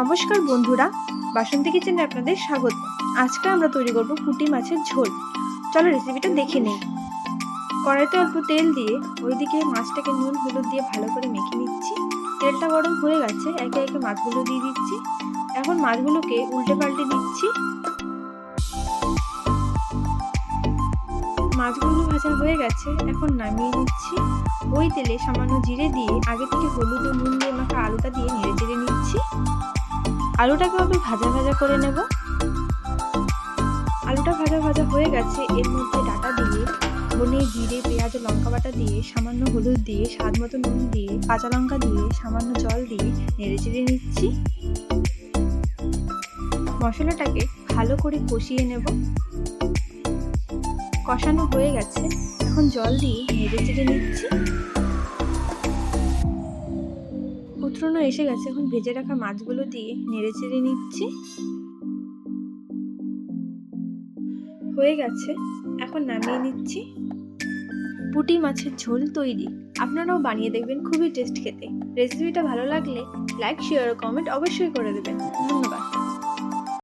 নমস্কার বন্ধুরা, বাসন্তী কিচেনে আপনাদের স্বাগত। আজকে আমরা তৈরি করব পুঁটি মাছের ঝোল। চলো রেসিপিটা দেখে নেই। কড়াইতে অল্প তেল দিয়ে ওইদিকে মাছটাকে নুন, হলুদ দিয়ে ভালো করে মেখে নিচ্ছি। তেলটা গরম হয়ে গেছে, একে একে মাছগুলো দিয়ে দিচ্ছি। এখন মাছগুলোকে উল্টে পাল্টে দিচ্ছি। মাছগুলো ভাজা হয়ে গেছে, এখন নামিয়ে নিচ্ছি। ওই তেলে সামান্য জিরে দিয়ে আগে থেকে হলুদ ও নুন দিয়ে মাখা আলুটা দিয়ে নেড়ে চেড়ে আলুটাকে আমি ভাজা ভাজা করে নেব। আলুটা ভাজা ভাজা হয়ে গেছে, এর মধ্যে ডাটা দিয়ে, ধনে, জিরে, পেঁয়াজ, লঙ্কা বাটা দিয়ে, সামান্য হলুদ দিয়ে, স্বাদ মতো নুন দিয়ে, কাঁচা লঙ্কা দিয়ে, সামান্য জল দিয়ে নেড়ে চেড়ে নিচ্ছি। মশলাটাকে ভালো করে কষিয়ে নেব। কষানো হয়ে গেছে, এখন জল দিয়ে নেড়ে চেড়ে নিচ্ছি। উতরোনো এসে গেছে। এখন ভেজে রাখা মাছগুলো দিয়ে নেড়ে চেড়ে নিচ্ছি। হয়ে গেছে। এখন নামিয়ে নিচ্ছি। পুটি মাছের ঝোল তৈরি। আপনারাও বানিয়ে দেখবেন খুবই টেস্ট খেতে। রেসিপিটা ভালো লাগলে লাইক, শেয়ার ও কমেন্ট অবশ্যই করে দেবেন। ধন্যবাদ।